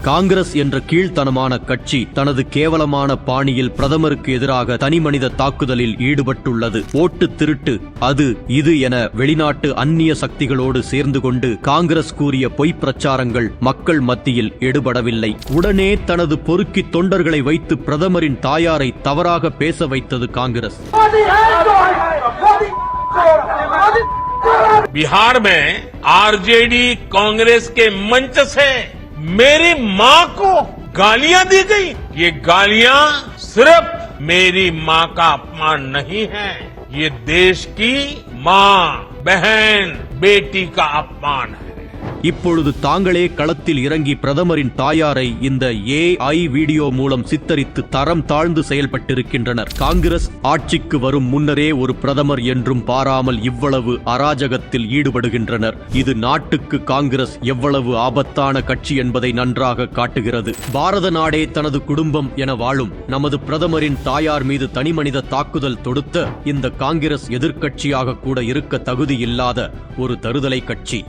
காங்கிரஸ் என்ற கீழ்த்தனமான கட்சி தனது கேவலமான பாணியில் பிரதமருக்கு எதிராக தனிமனித தாக்குதலில் ஈடுபட்டுள்ளது ஓட்டு திருட்டு அது இது என வெளிநாட்டு அந்நிய சக்திகளோடு சேர்ந்து கொண்டு காங்கிரஸ் கூறிய பொய்ப் பிரச்சாரங்கள் மக்கள் மத்தியில் எடுபடவில்லை உடனே தனது பொறுக்கி தொண்டர்களை வைத்து பிரதமரின் தாயாரை தவறாக பேச வைத்தது காங்கிரஸ் मोदी है जो है मोदी मोदी बिहार में आरजेडी कांग्रेस के मंच से मेरी माँ को गालियाँ दी गई। ये गालियाँ सिर्फ़ मेरी माँ का अपमान नहीं है। ये देश की माँ, बहन, बेटी का अपमान है। இப்பொழுது தாங்களே களத்தில் இறங்கி பிரதமரின் தாயாரை இந்த ஏஐ வீடியோ மூலம் சித்தரித்து தரம் தாழ்ந்து செயல்பட்டிருக்கின்றனர். காங்கிரஸ் ஆட்சிக்கு வரும் முன்னரே ஒரு பிரதமர் என்றும் பாராமல் இவ்வளவு அராஜகத்தில் ஈடுபடுகின்றனர். இது நாட்டுக்கு காங்கிரஸ் எவ்வளவு ஆபத்தான கட்சி என்பதை நன்றாக காட்டுகிறது. பாரத நாடே தனது குடும்பம் என வாழும் நமது பிரதமரின் தாயார் மீது தனிமனித தாக்குதல் தொடுத்த இந்த காங்கிரஸ் எதிர்க்கட்சியாக கூட இருக்க தகுதியில்லாத ஒரு தருதலை கட்சி.